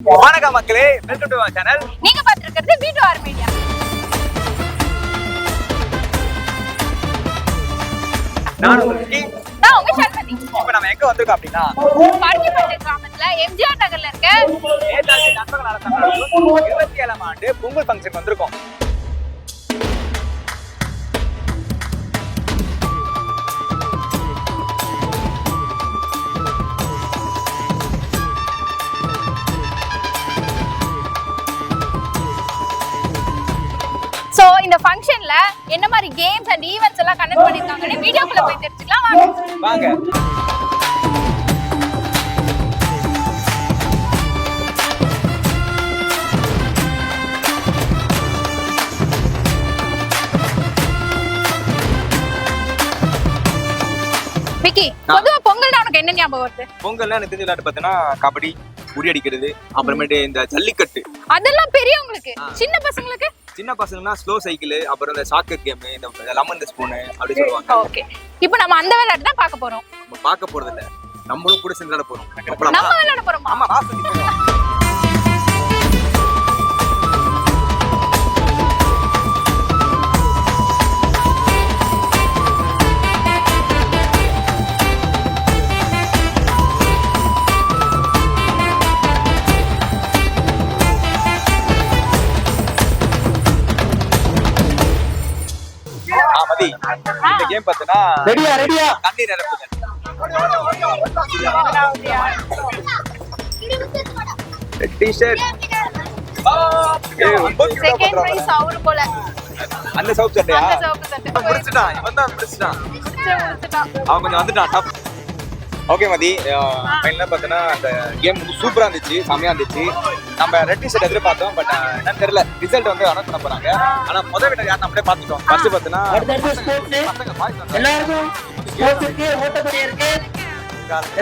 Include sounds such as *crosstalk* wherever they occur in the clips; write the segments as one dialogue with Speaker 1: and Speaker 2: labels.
Speaker 1: வணக்கம் மக்களே welcome to channel
Speaker 2: நீங்க பாத்துருக்கிறது வீடியோ ஆர் மீடியா.
Speaker 1: நான் உங்களுக்கு
Speaker 2: நான் உங்க சண்பதி
Speaker 1: இப்ப நம்ம எங்க வந்திருக்கோம் அப்படின்னா
Speaker 2: பழனிப்பட்டு கிராமத்துல எம்ஜிஆர் நகர்ல இருக்க
Speaker 1: நேதாஜி நண்பர்கள் நடத்தும் இருபத்தி ஏழாம் ஆண்டு பொங்கல் ஃபங்க்ஷன் வந்திருக்கோம்.
Speaker 2: இந்த ஃபங்க்ஷன்ல என்ன மாதிரி கேம்ஸ் அண்ட் ஈவென்ட்ஸ் எல்லாம் கண்டக்ட் பண்ணிருக்காங்கன்னு வீடியோக்குள்ள போய் தெரிஞ்சுக்கலாம். வாங்க. விக்கி பொதுவா பொங்கல் உனக்கு என்ன ஞாபகம் வருது?
Speaker 1: பொங்கல்ல எனக்கு தெரிஞ்ச விளையாட்டு பார்த்தீங்கன்னா கபடி உரி அடிக்கிறது அப்புறமேட்டு இந்த ஜல்லிக்கட்டு.
Speaker 2: அதெல்லாம் பெரியவங்களுக்கு. சின்ன பசங்களுக்கு?
Speaker 1: சின்ன பசங்கன்னா ஸ்லோ சைக்கிள் அப்புறம் இந்த சாக்கர் கேம் இந்த லெமன் ஸ்பூனு அப்படி சொல்லுவாங்க.
Speaker 2: ஓகே இப்போ நம்ம அந்த விளையாட்டு தான் பார்க்க போறோம்.
Speaker 1: நம்ம பார்க்க போறது இல்ல நம்மளும் கூட சேர்ந்து விளையாட போறோம்.
Speaker 2: நம்ம? விளையாட போறோமா?
Speaker 1: ஆமா மதி இந்த கேம் பார்த்தனா
Speaker 3: ரெடியா ரெடியா?
Speaker 1: தண்ணீர் நிரப்புதல் டிஷர்ட்
Speaker 2: செகண்ட் பிரைஸ் அவரு போல.
Speaker 1: அந்த சவுப் சட்டையா
Speaker 2: அந்த சட்டை
Speaker 1: முடிச்சிட்டான். இவன் தான் முடிச்சிட்டான்.
Speaker 2: முடிச்சு முடிச்சுட்டான்.
Speaker 1: அவன் கொஞ்சம் வந்துட்டான். டப் ஓகே மதி. ஃபைனலாக பார்த்தோன்னா அந்த கேம் வந்து சூப்பராக இருந்துச்சு செம்மையாக இருந்துச்சு. நம்ம ரெட் டிஷர்ட் எதிர்பார்த்தோம் பட் என்னன்னு தெரியல. ரிசல்ட் வந்து அனௌன்ஸ் பண்ண போறாங்க. ஆனா முதல் வீட்டை யார் நம்மளே பார்த்துட்டோம். ஃபர்ஸ்ட் பார்த்தோன்னா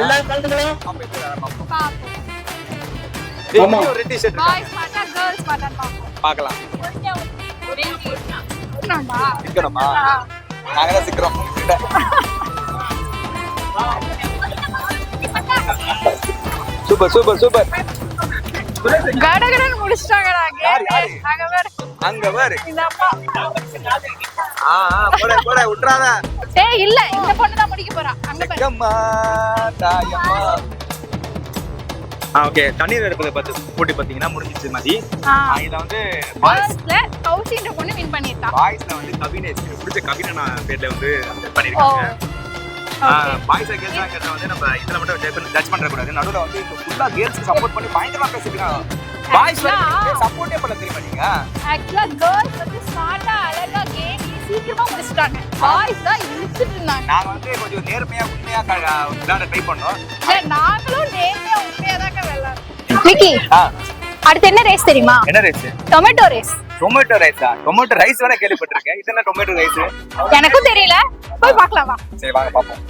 Speaker 3: எல்லா கலந்துகளும்
Speaker 1: ரெட் டிஷர்ட் பார்க்கலாம்.
Speaker 2: இருக்கணும்பா?
Speaker 1: சிக்கணுமா நாங்க தான் சிக்கிறோம். *laughs* Super super super.
Speaker 2: கடகடன்னு முடிச்சிட்டாங்கடா? அங்க பாரு.
Speaker 1: அங்க பாரு.
Speaker 2: இந்த அம்மா
Speaker 1: ஆ ஆ, போட போட விட்டுறாத
Speaker 2: ஏய் இல்ல இந்த பொண்ணு தான் முடிக்க போறா. அங்க பாரு.
Speaker 1: சிக்கம்மா தாயம்மா. ஆ ஓகே தண்ணீர் எடுப்பதை பார்த்து போட்டி பார்த்தீங்கன்னா முடிஞ்சிச்சு மதி.
Speaker 2: ஆ.
Speaker 1: ஆ, இதுல வந்து பாய்ஸ்
Speaker 2: கேர்ள்ஸ்ல கௌசின்ற பொண்ணு வின் பண்ணிட்டா
Speaker 1: பாய்ஸ்ல வந்து கவினேஷ் எனக்கு பிடிச்ச கவினை நான் பேர்ல வந்து பண்ணிருக்காங்க பாய்ஸ் கேர்ள்ஸ் வந்து நம்ம இதுல மட்டும் ஜட்ஜ் பண்ற கூடாது நடுவுல வந்து ஃபுல்லா கேர்ள்ஸ்க்கு சப்போர்ட் பண்ணி பயங்கரமா பேசிருக்காங்க. பாய்ஸ் சப்போர்ட்டே பண்ண தெரியுமா நீங்க?
Speaker 2: ஆக்சுவலா கேர்ள்ஸ் வந்து ஸ்மார்ட்டா அழகா கேம் சீக்கிரமா முடிச்சிட்டாங்க பாய்ஸ் தான் இழுத்துட்டு இருந்தாங்க.
Speaker 1: நாங்க வந்து கொஞ்சம் நேர்மையா உண்மையா விளையாட ட்ரை பண்ணோம்.
Speaker 2: இல்ல, நாங்களும் நேர்மையா உண்மையா தாங்க விளையாடுறோம். விக்கி
Speaker 1: ஆ,
Speaker 2: அடுத்து என்ன ரேஸ் தெரியுமா?
Speaker 1: என்ன ரைஸ்
Speaker 2: டொமேட்டோ ரேஸ்
Speaker 1: டொமேட்டோ ரைஸா டொமேட்டோ ரைஸ் வேணா கேள்விப்பட்டிருக்கேன். இது என்ன டொமேட்டோ ரைஸ்
Speaker 2: எனக்கும் தெரியல. போய் பார்க்கலாம்
Speaker 1: சரி வாங்க பாப்போம்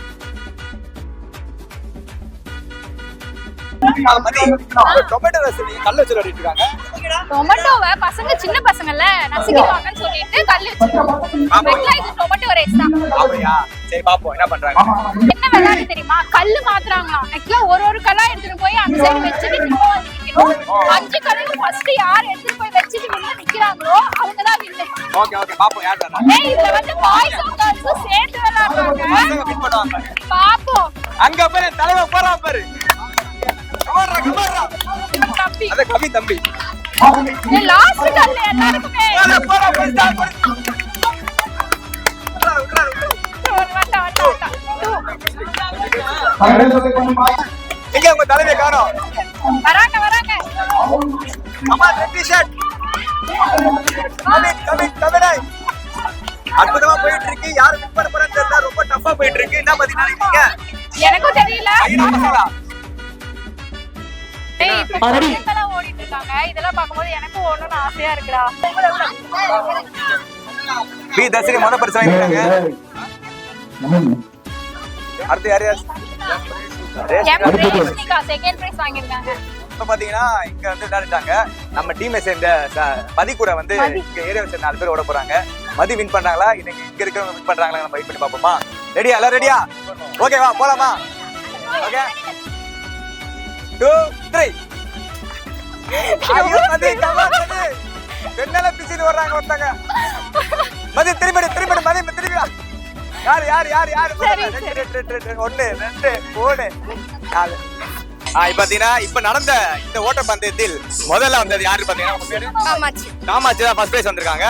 Speaker 1: டொமேட்டோ ரைஸ் நீங்க கல்ல வச்சு விளையாடிட்டு இருக்காங்க.
Speaker 2: டொமேட்டோவை பசங்க சின்ன பசங்கல்ல நசுக்கிடுவாங்கன்னு சொல்லிட்டு கல்லு ஆக்சுவலா இது டொமேட்டோ ரேஸ் தான்.
Speaker 1: அப்படியா? சரி பாப்போம் என்ன பண்றாங்க?
Speaker 2: என்ன விளையாட்டு தெரியுமா? கல்லு மாத்துறாங்களாம். ஆக்சுவலா ஒரு ஒரு கல்லா எடுத்துட்டு போய் அந்த சைடு வச்சுட்டு திரும்ப வந்து நிக்கணும் அஞ்சு கல்லையும் ஃபர்ஸ்ட் யார் எடுத்துட்டு போய் வச்சுட்டு நின்னு நிக்கிறாங்களோ அவங்க தான் வின்னு
Speaker 1: ஓகே ஓகே பாப்போம் யார்
Speaker 2: ஏய் இதுல வந்து பாய்ஸும் கேர்ள்ஸும் சேர்ந்து விளையாடுறாங்க.
Speaker 1: பசங்க வின் பண்ணுவாங்க.
Speaker 2: பாப்போம்.
Speaker 1: அங்க பாரு தலைவர் போறான் பாரு. கமாரா
Speaker 2: தம்பி.
Speaker 1: அத கவி தம்பி.
Speaker 2: லாஸ்ட் கல்லு எல்லாருக்குமே.
Speaker 1: போறா போறா எங்க உங்க காணோம்.
Speaker 2: வராங்க வராங்க.
Speaker 1: அம்மா ரெட் ஷர்ட் அற்புதமா போயிட்டு இருக்கு யாரு வின் பண்ண போறான்னு தெரியல. ரொம்ப டஃபா போயிட்டு இருக்கு என்ன பத்தி நினைக்கிறீங்க?
Speaker 2: எனக்கும் தெரியல. ஓடிட்டு இருக்காங்க இதெல்லாம் பார்க்கும்போது எனக்கும் ஓடணும்னு ஆசையா இருக்குடா.
Speaker 1: பி தர்ஷினி முத பரிசு வாங்கிட்டாங்க. அடுத்து யார் யார்?
Speaker 2: செகண்ட் பிரைஸ்
Speaker 1: இப்ப பாத்தீங்கன்னா இங்க வந்து விளையாடிட்டாங்க நம்ம டீமை சேர்ந்த ச- மதி கூட வந்து. இங்க ஏரியாவை சேர்ந்த நாலு பேர் ஓட போறாங்க. மதி வின் பண்றாங்களா? இன்னைக்கு இங்க இருக்கிறவங்க வின் பண்றாங்களா நம்ம வெயிட் பண்ணி பாப்போமா ரெடியா எல்லாம் ரெடியா ஓகேவா போலாமா? Okay two three. பெண்ணால பிச்சுட்டு வர்றாங்க ஒருத்தங்க. மதி திரும்பி திரும்பி மதி திரும்பி வா. யாரு யாரு யாரு யாரு?
Speaker 2: சரி,
Speaker 1: ரெண்டு, மூணு நாலு. பாத்தீங்கன்னா இப்ப நடந்த இந்த ஓட்டப்பந்தயத்தில் முதல்ல வந்தது யாரு பாத்தீங்கன்னா
Speaker 2: காமாட்சி.
Speaker 1: தான் ஃபர்ஸ்ட் பிரைஸ் வந்திருக்காங்க.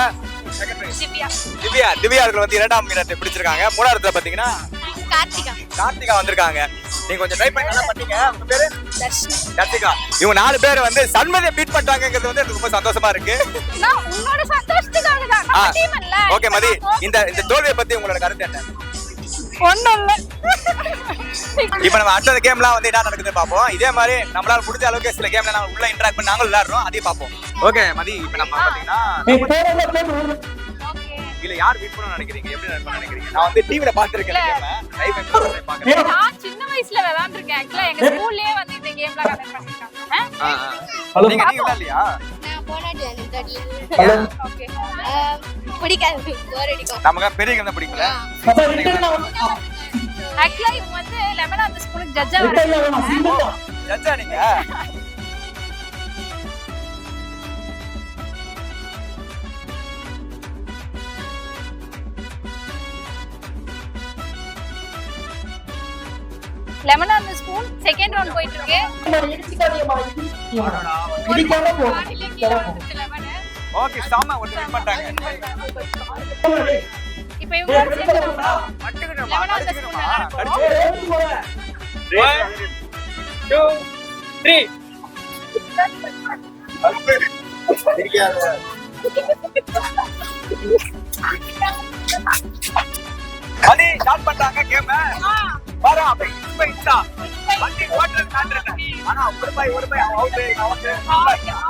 Speaker 2: திவ்யா.
Speaker 1: திவ்யா அவர்கள் வந்து இரண்டாம் இடத்தை பிடிச்சிருக்காங்க. மூணாவது பாத்தீங்கன்னா
Speaker 2: கார்த்திகா.
Speaker 1: கார்த்திகா வந்திருக்காங்க. நீங்க கொஞ்சம் ட்ரை பண்ணி நல்லா பண்ணீங்க. உங்க பேரு? கார்த்திகா இவங்க நாலு பேர் வந்து சண்மதியை பீட் பண்ணிட்டாங்கிறது வந்து எனக்கு ரொம்ப சந்தோஷமா இருக்கு.
Speaker 2: உன்னோட சந்தோஷத்துக்காக தான்.
Speaker 1: ஓகே மதி. இந்த இந்த தோல்வியை பத்தி உங்களோட கருத்து என்ன? இப்போ நம்ம அடுத்த கேம்லாம் வந்து என்ன நடக்குதுன்னு பார்ப்போம். இதே மாதிரி நம்மளால முடிஞ்ச அளவுக்கு சில கேம்ல நம்ம உள்ள இன்டராக்ட் பண்ணி நாங்களும் விளையாடுறோம். அதையும் பார்ப்போம். ஓகே மதி இப்போ நம்ம
Speaker 2: ஓகே
Speaker 1: இதுல யார் வின் பண்ணணும்னு நினைக்கிறீங்க? எப்படி நடக்கணும்னு நினைக்கிறீங்க? நான் வந்து டிவில பாத்துருக்கேன்
Speaker 2: நான் சின்ன வயசுல விளையாண்டுருக்கேன். ஆக்சுவலா எங்க ஸ்கூல்லயே வந்து இந்த கேம்லாம் கண்டக்ட் பண்ணிருக்காங்க.
Speaker 1: நீங்க நீங்க
Speaker 4: ஆஹ் பிடிக்காது. போர் அடிக்கும்.
Speaker 1: நமக்கு பெரிய கேம் தான் பிடிக்கல.
Speaker 2: ஆக்சுவலா இவங்க வந்து லெமன் அந்த ஸ்கூலுக்கு ஜட்ஜா
Speaker 1: ஜட்ஜா நீங்க?
Speaker 2: லெமன் அந்த ஸ்கூல் செகண்ட் ரவுண்ட் போயிட்டு இருக்கு
Speaker 1: ஓகே சாம ஒருத்தர் பண்ணிட்டாங்க
Speaker 2: இப்போ இவங்க
Speaker 1: three. மணி ஸ்டார்ட் பண்றாங்க கேம். பாரு அப்ப இப்ப இன்ஸ்டா வண்டி ஓட்டுறது காட்டுறேன் ஆனா ஒரு பை ஒரு பை அவுட் அவுட்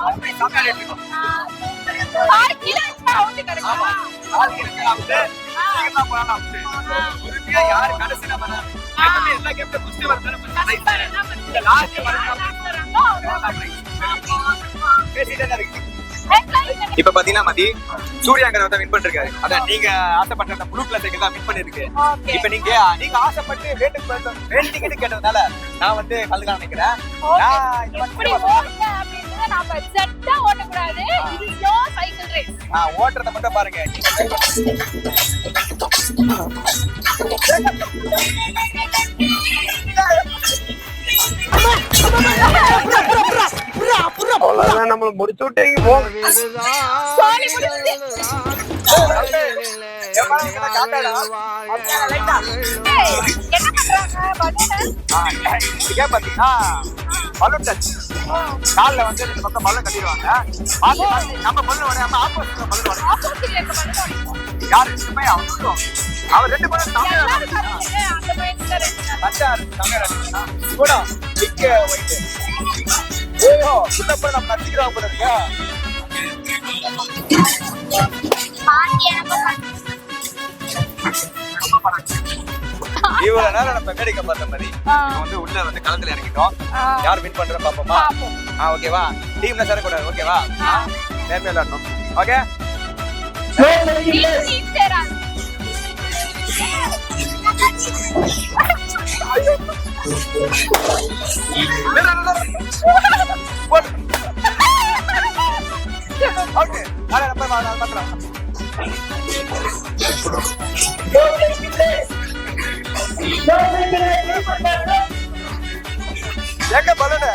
Speaker 1: அவுட் இருக்கும்
Speaker 2: பாரு கீழே வச்சா அவுட் கிடைக்கும்
Speaker 1: ஆளுக்கு இருக்கு அவுட் உறுதியா யாரு எல்லா கேம்ல ஃபர்ஸ்ட் வரது லாஸ்ட் இப்ப பாத்தீங்கன்னா மதி சூர்யாங்கர் வந்து வின் பண்ணிருக்காரு. அதான் நீங்க ஆசைப்பட்ட அந்த ப்ளூ கிளாஸ் சைக்கிள் தான் வின் பண்ணிருக்கு. இப்ப நீங்க நீங்க ஆசைப்பட்டு வேட்டு வேண்டிக்கிட்டு கேட்டதுனால நான் வந்து கலந்துக்கலாம் நினைக்கிறேன்.
Speaker 2: அப்படின்றத நாம செட்டா ஓட்டக்கூடாது. இது ஸ்லோ சைக்கிள் ரேஸ்
Speaker 1: நான் ஓட்டுறத மட்டும் பாருங்க.
Speaker 5: நம்மள முடிச்சு விட்டீங்க. போ.
Speaker 2: சாரி முடிஞ்சு
Speaker 1: பாத்தீங்கன்னா பலூன் டச் வந்து ரெண்டு பக்கம் பலூன் கட்டிடுவாங்க நம்ம பலூன் வரையாம ஆப்போசிட்ல பலூன் வரையும் ரெண்டு அவன் அவன் தமிழ் கூட பிக் ஒயிட் ஓ சின்னப்ப நம்ம நடிக்கிறோம் போல இருக்கா இவ்வளவு நேரம் நம்ம வேடிக்கை பார்த்த மாதிரி. வந்து உள்ள வந்து களத்துல இறங்கிட்டோம். யார் வின் பண்ற பாப்போமா. ஆ ஓகேவா டீம்ல சேரக்கூடாது ஓகேவா. நேர்மையா விளையாடணும். ஓகே ஓகே அட நம்ம மாத்திரம் எங்க பலூன்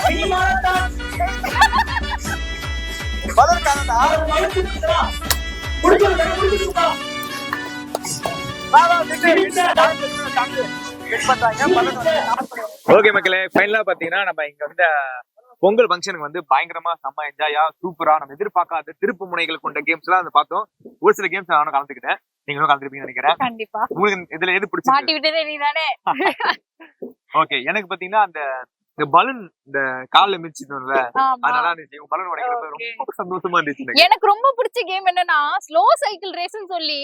Speaker 1: பலூன் காணடா ஓகே மக்களே ஃபைனலா பாத்தீங்கன்னா நம்ம இங்க வந்து பொங்கல் ஃபங்க்ஷனுக்கு வந்து பயங்கரமா செம்ம என்ஜாயா சூப்பரா நம்ம எதிர்பார்க்காத திருப்பு முனைகள் கொண்ட கேம்ஸ் எல்லாம் வந்து பார்த்தோம். ஒரு சில கேம்ஸ் நானும் கலந்துக்கிட்டேன். நீங்களும் கலந்துருப்பீங்கன்னு நினைக்கிறேன்.
Speaker 2: கண்டிப்பா.
Speaker 1: உங்களுக்கு இதுல எது
Speaker 2: மாட்டி
Speaker 1: பிடிச்சிருக்கு?
Speaker 2: விட்டதே நீதானே?
Speaker 1: ஓகே எனக்கு பாத்தீங்கன்னா அந்த இந்த பலூன் இந்த கால்ல மிதிச்சிட்டோம்ல
Speaker 2: ஆமா.
Speaker 1: அது நல்லா இருந்துச்சு. பலூன் உடைக்கிறப்ப. ரொம்ப சந்தோஷமா இருந்துச்சு எனக்கு.
Speaker 2: ரொம்ப பிடிச்ச கேம் என்னன்னா ஸ்லோ சைக்கிள் ரேஸ்னு சொல்லி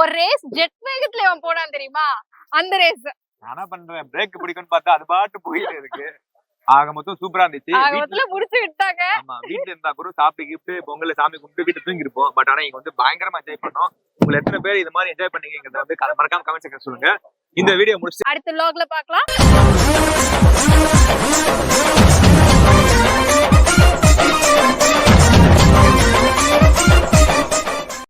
Speaker 2: ஒரு ரேஸ் ஜெட் வேகத்துல அவன் போனான் தெரியுமா? அந்த ரேஸ்
Speaker 1: நான் பண்றேன்? பிரேக் பிடிக்கும்னு பார்த்தா அது பாட்டு போயிட்டு இருக்கு. ஆக மொத்தம் சூப்பரா இருந்துச்சு.
Speaker 2: ஆகமத்துல முடிச்சு விட்டாங்க.
Speaker 1: ஆமா வீட்டுல இருந்தா கூட சாப்பிட்டு கிஃப்ட் பொங்கல சாமி கும்பிட்டு வீட்டு தூங்கி இருப்போம் பட் ஆனா இங்க வந்து பயங்கரமா என்ஜாய் பண்ணோம். உங்களை எத்தனை பேர் இது மாதிரி என்ஜாய் பண்ணீங்கிறத வந்து மறக்காம கமெண்ட் செக்ஷன் சொல்லுங்க. இந்த வீடியோ முடிச்சு
Speaker 2: அடுத்த vlogல பார்க்கலாம்.